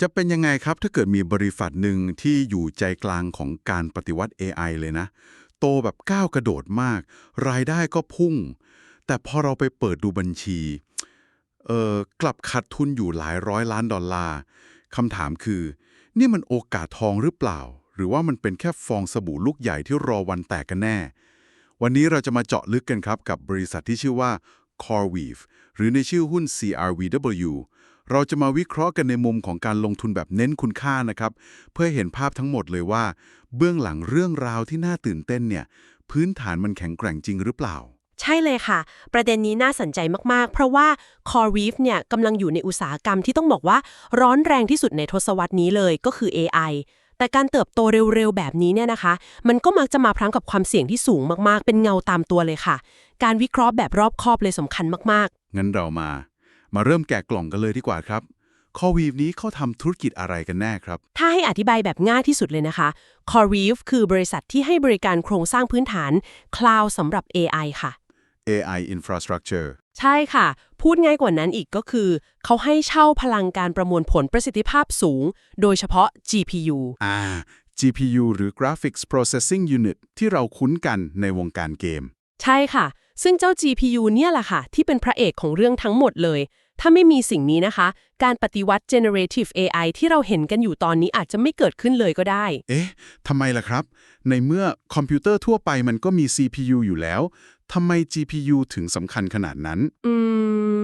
จะเป็นยังไงครับถ้าเกิดมีบริษัทหนึ่งที่อยู่ใจกลางของการปฏิวัติ AI เลยนะ โตแบบก้าวกระโดดมาก รายได้ก็พุ่ง แต่พอเราไปเปิดดูบัญชีเออกลับขาดทุนอยู่หลายร้อยล้านดอลลาร์คำถามคือ นี่มันโอกาสทองหรือเปล่า หรือว่ามันเป็นแค่ฟองสบู่ลูกใหญ่ที่รอวันแตกกันแน่ วันนี้เราจะมาเจาะลึกกันครับกับบริษัทที่ชื่อว่า CoreWeave หรือในชื่อหุ้น CRVW เราจะมาวิเคราะห์กันในมุมของการลงทุนแบบเน้นคุณค่านะครับ เพื่อให้เห็นภาพทั้งหมดเลยว่า เบื้องหลังเรื่องราวที่น่าตื่นเต้นเนี่ยพื้นฐานมันแข็งแกร่งจริงหรือเปล่า ใช่เลยค่ะ ประเด็นนี้น่าสนใจมากๆ เพราะว่า Core Reef เนี่ยกำลังอยู่ในอุตสาหกรรมที่ต้องบอกว่าร้อนแรงที่สุดในทศวรรษนี้เลยก็คือ AI แต่การเติบโตเร็วๆ แบบนี้เนี่ยนะคะ มันก็มักจะมาพร้อมกับความเสี่ยงที่สูงมากๆ เป็นเงาตามตัวเลยค่ะ การวิเคราะห์แบบรอบคอบเลยสำคัญมากงั้นเรามา มาเริ่มแกะกล่องกันเลยดีกว่าครับ CoreWeave นี้เขาทำธุรกิจอะไรกันแน่ครับๆถ้าให้อธิบายแบบง่ายที่สุดเลยนะคะ Core Reef คือบริษัทที่ให้บริการโครงสร้างพื้นฐาน Cloud สำหรับ AI ค่ะ AI Infrastructure ใช่ค่ะ พูดง่ายกว่านั้นอีกก็คือ เขาให้เช่าพลังการประมวลผลประสิทธิภาพสูง โดยเฉพาะ GPU อ่า GPU หรือ Graphics Processing Unit ที่เราคุ้นกันในวงการเกม ใช่ค่ะ ซึ่งเจ้า GPU เนี่ยแหละค่ะ ที่เป็นพระเอกของเรื่องทั้งหมดเลย ถ้าไม่มีสิ่งนี้นะคะ การปฏิวัติ generative AI ที่เราเห็นกันอยู่ตอนนี้อาจจะไม่เกิดขึ้นเลยก็ได้ เอ๊ะทำไมล่ะครับ ในเมื่อคอมพิวเตอร์ทั่วไปมันก็มี CPU อยู่แล้วทำไม GPU ถึงสำคัญขนาดนั้น อืม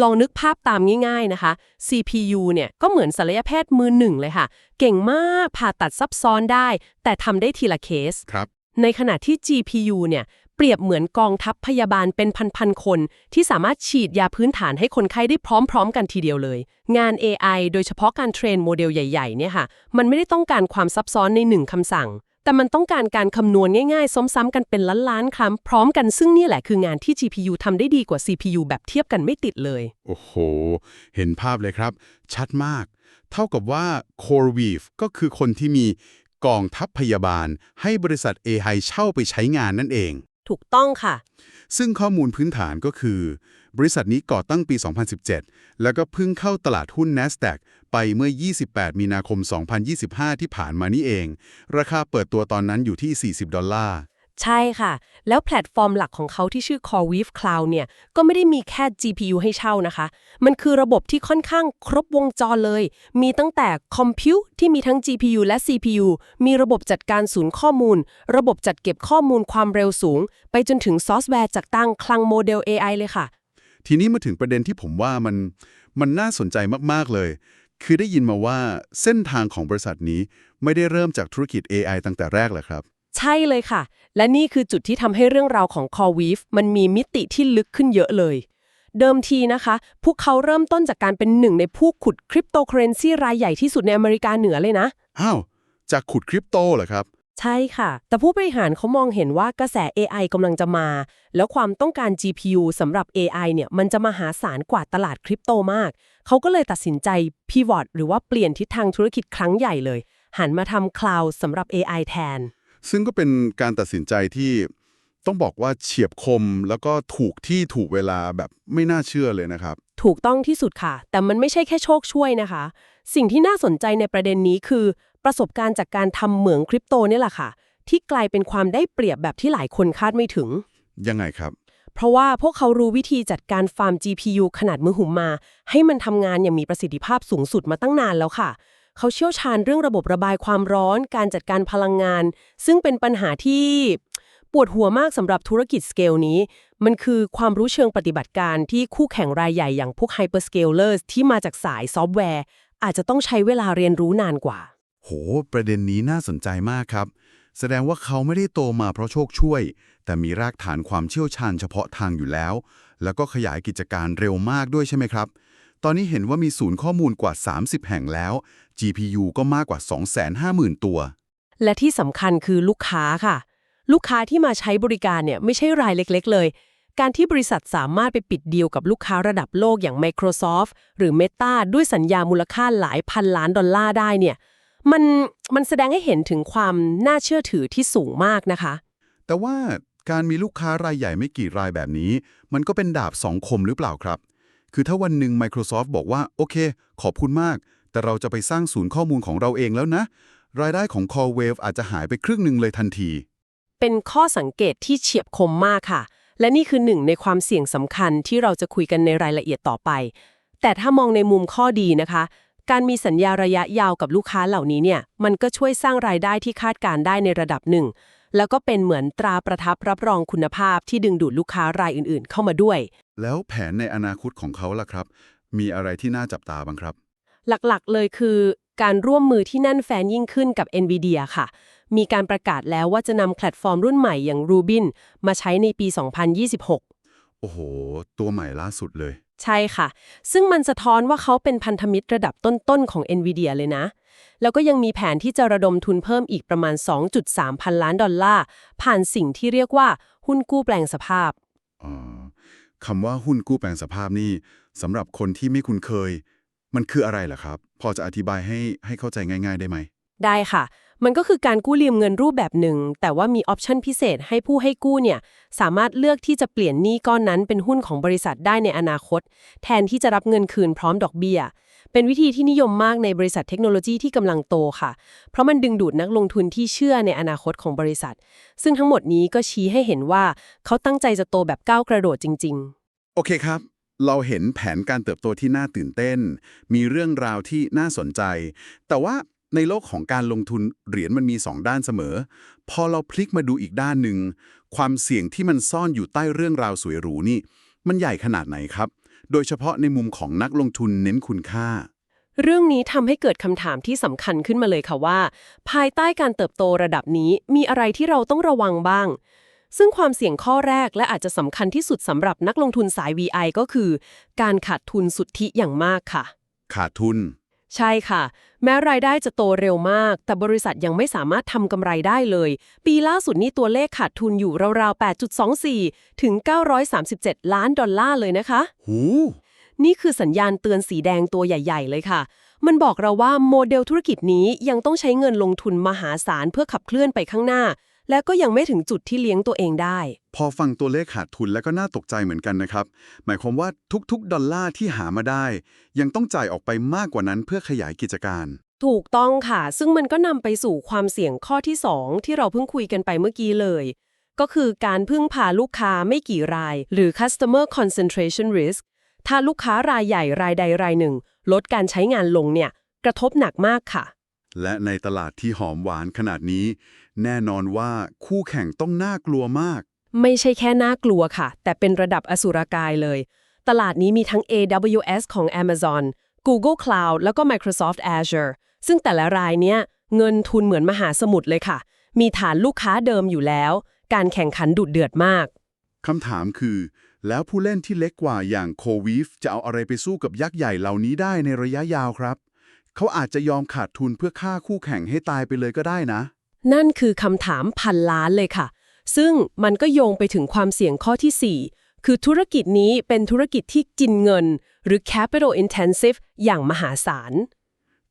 ลองนึกภาพตามง่ายๆนะคะ CPU เนี่ยก็เหมือนศัลยแพทย์มือหนึ่งเลยค่ะ เก่งมากผ่าตัดซับซ้อนได้ แต่ทำได้ทีละเคส ครับ ในขณะที่ GPU เนี่ย เปรียบเหมือนกองทัพพยาบาลเป็นพันๆคน ที่สามารถฉีดยาพื้นฐานให้คนไข้ได้พร้อมๆ กันทีเดียวเลย งาน AI โดยเฉพาะการเทรนโมเดลใหญ่ๆเนี่ยค่ะ มันไม่ได้ต้องการความซับซ้อนในหนึ่งคำสั่ง แต่มันต้องการการคำนวณง่ายๆ ซ้ำๆกันเป็นล้านๆครั้งพร้อมกันซึ่งนี่แหละคืองานที่ GPU ทำได้ดีกว่า CPU แบบเทียบกันไม่ติดเลย โอ้โห เห็นภาพเลยครับ ชัดมาก เท่ากับว่า CoreWeave ก็คือคนที่มีกองทัพพยาบาลให้บริษัท AI เช่าไปใช้งานนั่นเอง ถูกต้องค่ะ ซึ่งข้อมูลพื้นฐานก็คือ บริษัทนี้ก่อตั้งปี 2017 แล้วก็เพิ่งเข้าตลาดหุ้น NASDAQ ไปเมื่อ 28 มีนาคม 2025 ที่ผ่านมานี่เอง ราคาเปิดตัวตอนนั้นอยู่ที่ 40 ดอลลาร์ ใช่ค่ะ แล้วแพลตฟอร์มหลักของเขาที่ชื่อ CoreWeave Cloud เนี่ย ก็ไม่ได้มีแค่ GPU ให้เช่านะคะ มันคือระบบที่ค่อนข้างครบวงจรเลย มีตั้งแต่คอมพิวที่มีทั้ง GPU และ CPU มีระบบจัดการศูนย์ข้อมูล ระบบจัดเก็บข้อมูลความเร็วสูง ไปจนถึงซอฟต์แวร์จัดตั้งคลังโมเดล AI เลยค่ะ ทีนี้มาถึงประเด็นที่ผมว่ามันมันน่าสนใจมากๆเลย คือได้ยินมาว่าเส้นทางของบริษัทนี้ไม่ได้เริ่มจากธุรกิจ AI ตั้งแต่แรกเลยครับ ใช่เลยค่ะ และนี่คือจุดที่ทำให้เรื่องราวของ CoreWeave มันมีมิติที่ลึกขึ้นเยอะเลย เดิมทีนะคะ พวกเขาเริ่มต้นจากการเป็นหนึ่งในผู้ขุดคริปโตเคอเรนซีรายใหญ่ที่สุดในอเมริกาเหนือเลยนะ อ้าว จากขุดคริปโตเหรอครับ ใช่ค่ะ แต่ผู้บริหารเขามองเห็นว่ากระแส AI กำลังจะมา แล้วความต้องการ GPU สำหรับ AI เนี่ยมันจะมหาศาลกว่าตลาดคริปโตมาก เขาก็เลยตัดสินใจ pivot หรือว่าเปลี่ยนทิศทางธุรกิจครั้งใหญ่เลย หันมาทำ cloud สำหรับ AI แทน ซึ่งก็เป็นการตัดสินใจที่ต้องบอกว่าเฉียบคมแล้วก็ถูกที่ถูกเวลาแบบไม่น่าเชื่อเลยนะครับ ถูกต้องที่สุดค่ะ แต่มันไม่ใช่แค่โชคช่วยนะคะ สิ่งที่น่าสนใจในประเด็นนี้คือ ประสบการณ์จากการทำเหมืองคริปโตเนี่ยแหละค่ะ ที่กลายเป็นความได้เปรียบแบบที่หลายคนคาดไม่ถึง ยังไงครับ เพราะว่าพวกเขารู้วิธีจัดการฟาร์ม GPU ขนาดมือหุมมา ให้มันทำงานอย่างมีประสิทธิภาพสูงสุดมาตั้งนานแล้วค่ะ เขาเชี่ยวชาญเรื่องระบบระบายความร้อน การจัดการพลังงาน ซึ่งเป็นปัญหาที่ปวดหัวมากสำหรับธุรกิจสเกลนี้ มันคือความรู้เชิงปฏิบัติการที่คู่แข่งรายใหญ่อย่างพวก Hyperscalers ที่มาจากสายซอฟต์แวร์ อาจจะต้องใช้เวลาเรียนรู้นานกว่า โห ประเด็นนี้น่าสนใจมากครับ แสดงว่าเขาไม่ได้โตมาเพราะโชคช่วย แต่มีรากฐานความเชี่ยวชาญเฉพาะทางอยู่แล้ว แล้วก็ขยายกิจการเร็วมากด้วยใช่ไหมครับ ตอนนี้เห็นว่ามีศูนย์ข้อมูลกว่า 30 แห่งแล้ว GPU ก็มากกว่า 250,000 ตัว และที่สำคัญคือลูกค้าค่ะ ลูกค้าที่มาใช้บริการเนี่ยไม่ใช่รายเล็ก ๆ เลย การที่บริษัทสามารถไปปิดดีลกับลูกค้าระดับโลกอย่าง Microsoft หรือ Meta ด้วยสัญญามูลค่าหลายพันล้านดอลลาร์ได้เนี่ยมันมันแสดงให้เห็นถึงความน่าเชื่อถือที่สูงมากนะคะ แต่ว่าการมีลูกค้ารายใหญ่ไม่กี่รายแบบนี้ มันก็เป็นดาบสองคมหรือเปล่าครับ คือถ้าวันหนึ่ง Microsoft บอกว่า โอเค ขอบคุณมาก แต่เราจะไปสร้างศูนย์ข้อมูลของเราเองแล้วนะ รายได้ของ Core Wave อาจจะหายไปครึ่งหนึ่งเลยทันที เป็นข้อสังเกตที่เฉียบคมมากค่ะ และนี่คือหนึ่งในความเสี่ยงสำคัญที่เราจะคุยกันในรายละเอียดต่อไป แต่ถ้ามองในมุมข้อดีนะคะ การมีสัญญาระยะยาวกับลูกค้าเหล่านี้เนี่ย มันก็ช่วยสร้างรายได้ที่คาดการณ์ได้ในระดับหนึ่ง แล้วก็เป็นเหมือนตราประทับรับรองคุณภาพที่ดึงดูดลูกค้ารายอื่นๆ เข้ามาด้วย แล้วแผนในอนาคตของเขาล่ะครับ มีอะไรที่น่าจับตาบ้างครับ หลักๆ เลยคือการร่วมมือที่แน่นแฟนยิ่งขึ้นกับ NVIDIA ค่ะ มีการประกาศแล้วว่าจะนำแพลตฟอร์มรุ่นใหม่อย่าง Rubin มาใช้ในปี 2026 โอ้โห ตัวใหม่ล่าสุดเลย ใช่ค่ะ ซึ่งมันสะท้อนว่าเขาเป็นพันธมิตรระดับต้นๆของ NVIDIA เลยนะ แล้วก็ยังมีแผนที่จะระดมทุนเพิ่มอีกประมาณ 2.3 พันล้านดอลลาร์ ผ่านสิ่งที่เรียกว่าหุ้นกู้แปลงสภาพอ๋อคำว่าหุ้นกู้แปลงสภาพนี่สำหรับคนที่ไม่คุ้นเคย มันคืออะไรล่ะครับ พอจะอธิบายให้ให้เข้าใจง่าย ๆ ได้ไหม ได้ค่ะ มันก็คือการกู้ยืมเงินรูปแบบหนึ่ง แต่ว่ามีออปชันพิเศษให้ผู้ให้กู้เนี่ย สามารถเลือกที่จะเปลี่ยนหนี้ก้อนนั้นเป็นหุ้นของบริษัทได้ในอนาคต แทนที่จะรับเงินคืนพร้อมดอกเบี้ย เป็นวิธีที่นิยมมากในบริษัทเทคโนโลยีที่กำลังโตค่ะ เพราะมันดึงดูดนักลงทุนที่เชื่อในอนาคตของบริษัท ซึ่งทั้งหมดนี้ก็ชี้ให้เห็นว่าเขาตั้งใจจะโตแบบก้าวกระโดดจริง ๆ โอเคครับ เราเห็นแผนการเติบโตที่น่าตื่นเต้น มีเรื่องราวที่น่าสนใจ แต่ว่าในโลกของการลงทุนเหรียญมันมี 2 ด้านเสมอ พอเราพลิกมาดูอีกด้านหนึ่ง ความเสี่ยงที่มันซ่อนอยู่ใต้เรื่องราวสวยหรูนี่ มันใหญ่ขนาดไหนครับ โดยเฉพาะในมุมของนักลงทุนเน้นคุณค่า เรื่องนี้ทำให้เกิดคำถามที่สำคัญขึ้นมาเลยค่ะว่า ภายใต้การเติบโตระดับนี้มีอะไรที่เราต้องระวังบ้าง ซึ่งความเสี่ยงข้อแรกและอาจจะสำคัญที่สุดสำหรับนักลงทุนสาย VI ก็คือ การขาดทุนสุทธิอย่างมากค่ะ ขาดทุน ใช่ค่ะ แม้รายได้จะโตเร็วมาก แต่บริษัทยังไม่สามารถทำกำไรได้เลย ปีล่าสุดนี้ตัวเลขขาดทุนอยู่ราวๆ 8.24 ถึง 937 ล้านดอลลาร์เลยนะคะหูนี่คือสัญญาณเตือนสีแดงตัวใหญ่ ๆ เลยค่ะ มันบอกเราว่าโมเดลธุรกิจนี้ยังต้องใช้เงินลงทุนมหาศาลเพื่อขับเคลื่อนไปข้างหน้า และก็ยังไม่ถึงจุดที่เลี้ยงตัวเองได้ พอฟังตัวเลขขาดทุนแล้วก็น่าตกใจเหมือนกันนะครับ หมายความว่าทุกๆ ดอลลาร์ที่หามาได้ ยังต้องจ่ายออกไปมากกว่านั้นเพื่อขยายกิจการ ถูกต้องค่ะ ซึ่งมันก็นำไปสู่ความเสี่ยงข้อที่ 2 ที่เราเพิ่งคุยกันไปเมื่อกี้เลย ก็คือการพึ่งพาลูกค้าไม่กี่ราย หรือ customer concentration risk ถ้าลูกค้ารายใหญ่รายใดรายหนึ่ง ลดการใช้งานลงเนี่ย กระทบหนักมากค่ะ และในตลาดที่หอมหวานขนาดนี้ แน่นอนว่าคู่แข่งต้องน่ากลัวมาก ไม่ใช่แค่น่ากลัวค่ะ แต่เป็นระดับอสุรกายเลย ตลาดนี้มีทั้ง AWS ของ Amazon Google Cloud แล้วก็ Microsoft Azure ซึ่งแต่ละรายเนี้ยเงินทุนเหมือนมหาสมุทรเลยค่ะ มีฐานลูกค้าเดิมอยู่แล้ว การแข่งขันดุเดือดมาก คำถามคือ แล้วผู้เล่นที่เล็กกว่าอย่างโควีฟจะเอาอะไรไปสู้กับยักษ์ใหญ่เหล่านี้ได้ในระยะยาวครับ เขาอาจจะยอมขาดทุนเพื่อฆ่าคู่แข่งให้ตายไปเลยก็ได้นะ นั่นคือคำถามพันล้านเลยค่ะ ซึ่งมันก็โยงไปถึงความเสี่ยงข้อที่ 4 คือธุรกิจนี้เป็นธุรกิจที่กินเงิน หรือ capital intensive อย่างมหาศาล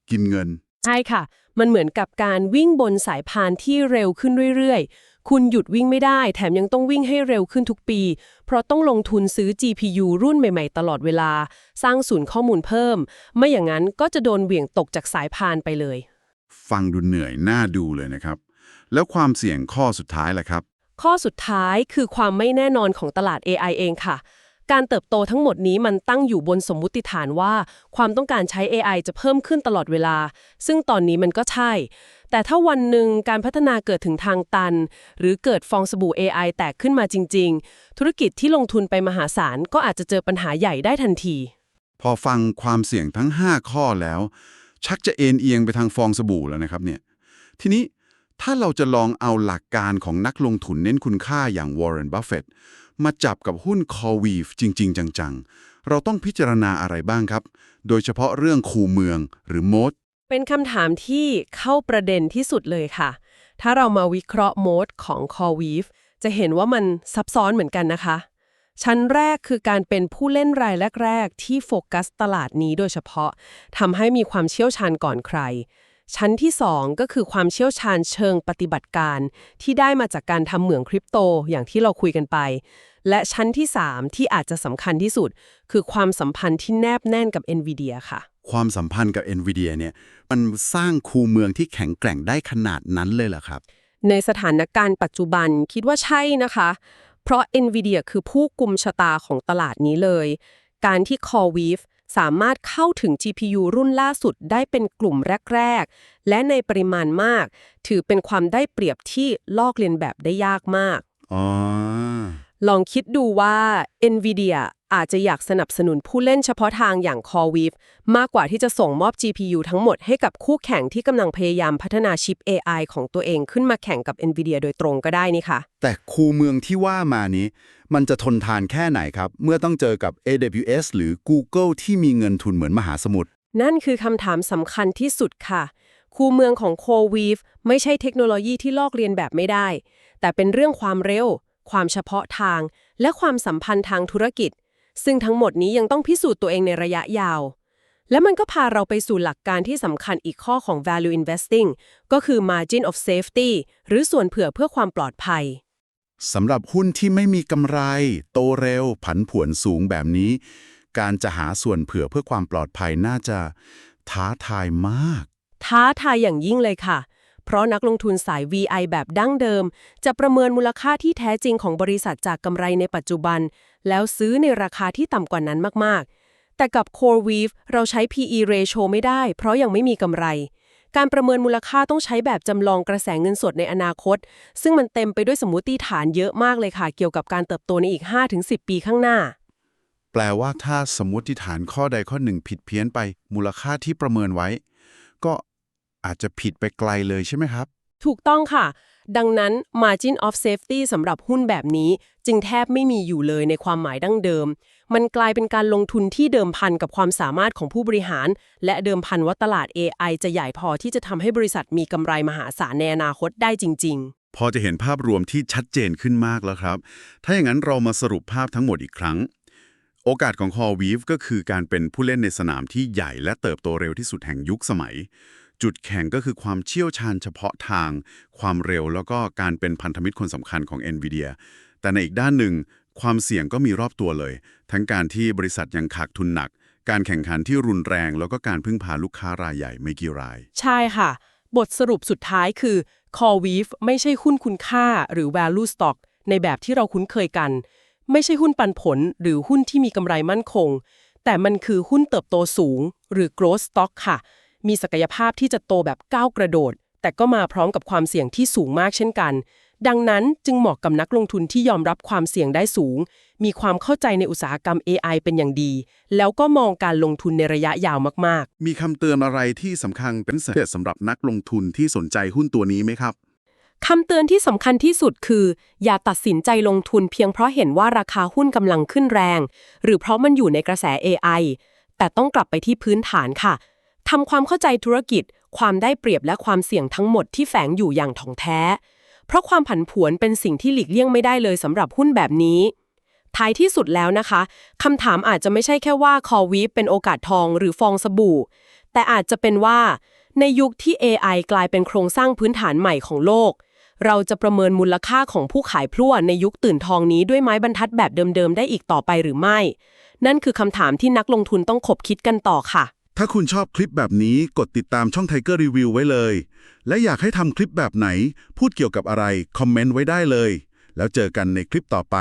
กินเงิน ใช่ค่ะ มันเหมือนกับการวิ่งบนสายพานที่เร็วขึ้นเรื่อยๆ คุณหยุดวิ่งไม่ได้ แถมยังต้องวิ่งให้เร็วขึ้นทุกปี เพราะต้องลงทุนซื้อ GPU รุ่นใหม่ๆ ตลอดเวลา สร้างศูนย์ข้อมูลเพิ่ม ไม่อย่างนั้นก็จะโดนเหวี่ยงตกจากสายพานไปเลย ฟังดูเหนื่อยน่าดูเลยนะครับ แล้วความเสี่ยงข้อสุดท้ายล่ะครับ ข้อสุดท้ายคือความไม่แน่นอนของตลาด AI เองค่ะการเติบโตทั้งหมดนี้มันตั้งอยู่บนสมมุติฐานว่า ความต้องการใช้ AI จะเพิ่มขึ้นตลอดเวลา ซึ่งตอนนี้มันก็ใช่ แต่ถ้าวันหนึ่งการพัฒนาเกิดถึงทางตัน หรือเกิดฟองสบู่ AI แตกขึ้นมาจริง ๆ ธุรกิจที่ลงทุนไปมหาศาลก็อาจจะเจอปัญหาใหญ่ได้ทันที พอฟังความเสี่ยงทั้ง 5 ข้อแล้ว ชักจะเอ็นเอียงไปทางฟองสบู่แล้วนะครับเนี่ยทีนี้ถ้าเราจะลองเอาหลักการของนักลงทุนเน้นคุณค่าอย่างวอร์เรนบัฟเฟตมาจับกับหุ้นคอวีฟจริง ๆ จัง ๆ เราต้องพิจารณาอะไรบ้างครับ โดยเฉพาะเรื่องคูเมืองหรือโมด เป็นคำถามที่เข้าประเด็นที่สุดเลยค่ะ ถ้าเรามาวิเคราะห์โหมดของ Core Weave จะเห็นว่ามันซับซ้อนเหมือนกันนะคะ ชั้นแรกคือการเป็นผู้เล่นรายแรก ๆ ที่โฟกัสตลาดนี้โดยเฉพาะทำให้มีความเชี่ยวชาญก่อนใคร ชั้นที่ 2 ก็คือความเชี่ยวชาญเชิงปฏิบัติการ ที่ได้มาจากการทำเหมืองคริปโตอย่างที่เราคุยกันไป และชั้นที่ 3 ที่อาจจะสำคัญที่สุด คือความสัมพันธ์ที่แนบแน่นกับ NVIDIA ค่ะ ความสัมพันธ์กับ NVIDIA เนี่ยมันสร้างคูเมืองที่แข็งแกร่งได้ขนาดนั้นเลยเหรอครับ ในสถานการณ์ปัจจุบันคิดว่าใช่นะคะ เพราะ NVIDIA คือผู้กุมชะตาของตลาดนี้เลย การที่ CoreWeave สามารถเข้าถึง GPU รุ่นล่าสุดได้เป็นกลุ่มแรก ๆ และในปริมาณมาก ถือเป็นความได้เปรียบที่ลอกเลียนแบบได้ยากมาก อ๋อ ลองคิดดูว่า NVIDIA อาจจะอยากสนับสนุนผู้เล่นเฉพาะทางอย่าง CoreWeave มากกว่าที่จะส่งมอบ GPU ทั้งหมดให้กับคู่แข่งที่กำลังพยายามพัฒนาชิป AI ของตัวเองขึ้นมาแข่งกับ NVIDIA โดยตรงก็ได้นี่ค่ะ แต่คูเมืองที่ว่ามานี้ มันจะทนทานแค่ไหนครับ เมื่อต้องเจอกับ AWS หรือ Google ที่มีเงินทุนเหมือนมหาสมุทรนั่นคือคำถามสำคัญที่สุดค่ะคูเมืองของ CoreWeave ไม่ใช่เทคโนโลยีที่ลอกเลียนแบบไม่ได้ แต่เป็นเรื่องความเร็ว ความเฉพาะทาง และความสัมพันธ์ทางธุรกิจ ซึ่งทั้งหมดนี้ยังต้องพิสูจน์ตัวเองในระยะยาว และมันก็พาเราไปสู่หลักการที่สำคัญอีกข้อของ value investing ก็คือ margin of safety หรือส่วนเผื่อเพื่อความปลอดภัยสำหรับหุ้นที่ไม่มีกำไร โตเร็ว ผันผวนสูงแบบนี้ การจะหาส่วนเผื่อเพื่อความปลอดภัยน่าจะท้าทายมาก ท้าทายอย่างยิ่งเลยค่ะ เพราะนักลงทุนสาย VI แบบดั้งเดิม จะประเมินมูลค่าที่แท้จริงของบริษัทจากกำไรในปัจจุบัน แล้วซื้อในราคาที่ต่ำกว่านั้นมากๆ แต่กับ CoreWeave เราใช้ PE ratio ไม่ได้ เพราะยังไม่มีกำไร การประเมินมูลค่าต้องใช้แบบจำลองกระแสเงินสดในอนาคต ซึ่งมันเต็มไปด้วยสมมติฐานเยอะมากเลยค่ะ เกี่ยวกับการเติบโตในอีก 5-10 ปีข้างหน้าแปลว่าถ้าสมมติฐานข้อใดข้อหนึ่งผิดเพี้ยนไปมูลค่าที่ประเมินไว้ ก็ อาจจะผิดไปไกลเลยใช่ไหมครับ ถูกต้องค่ะ ดังนั้น margin of safety สำหรับหุ้นแบบนี้ จึงแทบไม่มีอยู่เลยในความหมายดั้งเดิม มันกลายเป็นการลงทุนที่เดิมพันกับความสามารถของผู้บริหาร และเดิมพันว่าตลาด AI จะใหญ่พอที่จะทำให้บริษัทมีกำไรมหาศาลในอนาคตได้จริงพอจะเห็นภาพรวมที่ชัดเจนขึ้นมากแล้วครับ ถ้าอย่างนั้นเรามาสรุปภาพทั้งหมดอีกครั้ง โอกาสของ Core Weave ก็คือการเป็นผู้เล่นในสนามที่ใหญ่และเติบโตเร็วที่สุดแห่งยุคสมัย จุดแข็งก็คือความเชี่ยวชาญเฉพาะทาง ความเร็วแล้วก็การเป็นพันธมิตรคนสำคัญของ NVIDIA แต่ในอีกด้านหนึ่ง ความเสี่ยงก็มีรอบตัวเลย ทั้งการที่บริษัทยังขาดทุนหนัก การแข่งขันที่รุนแรง แล้วก็การพึ่งพาลูกค้ารายใหญ่ไม่กี่ราย ใช่ค่ะ บทสรุปสุดท้ายคือ CoreWeave ไม่ใช่หุ้นคุณค่าหรือ value stock ในแบบที่เราคุ้นเคยกัน ไม่ใช่หุ้นปันผลหรือหุ้นที่มีกำไรมั่นคง แต่มันคือหุ้นเติบโตสูง หรือ growth stock ค่ะ มีศักยภาพที่จะโตแบบก้าวกระโดด แต่ก็มาพร้อมกับความเสี่ยงที่สูงมากเช่นกัน ดังนั้นจึงเหมาะกับนักลงทุนที่ยอมรับความเสี่ยงได้สูง มีความเข้าใจในอุตสาหกรรม AI เป็นอย่างดี แล้วก็มองการลงทุนในระยะยาวมากๆ มีคำเตือนอะไรที่สำคัญเป็นเศษสำหรับนักลงทุนที่สนใจหุ้นตัวนี้ไหมครับคำเตือนที่สำคัญที่สุดคือ อย่าตัดสินใจลงทุนเพียงเพราะเห็นว่าราคาหุ้นกำลังขึ้นแรง หรือเพราะมันอยู่ในกระแส AI แต่ต้องกลับไปที่พื้นฐานค่ะ ทำความเข้าใจธุรกิจ ความได้เปรียบและความเสี่ยงทั้งหมดที่แฝงอยู่อย่างถ่องแท้ เพราะความผันผวนเป็นสิ่งที่หลีกเลี่ยงไม่ได้เลยสำหรับหุ้นแบบนี้ ท้ายที่สุดแล้วนะคะคำถามอาจจะไม่ใช่แค่ว่าคอวีเป็นโอกาสทองหรือฟองสบู่ แต่อาจจะเป็นว่า ในยุคที่ AI กลายเป็นโครงสร้างพื้นฐานใหม่ของโลก เราจะประเมินมูลค่าของผู้ขายพลั่วในยุคตื่นทองนี้ด้วยไม้บรรทัดแบบเดิมๆได้อีกต่อไปหรือไม่ นั่นคือคำถามที่นักลงทุนต้องขบคิดกันต่อค่ะ ถ้าคุณชอบคลิปแบบนี้กดติดตามช่อง Tiger Review ไว้เลย และอยากให้ทำคลิปแบบไหน พูดเกี่ยวกับอะไร คอมเมนต์ไว้ได้เลย แล้วเจอกันในคลิปต่อไป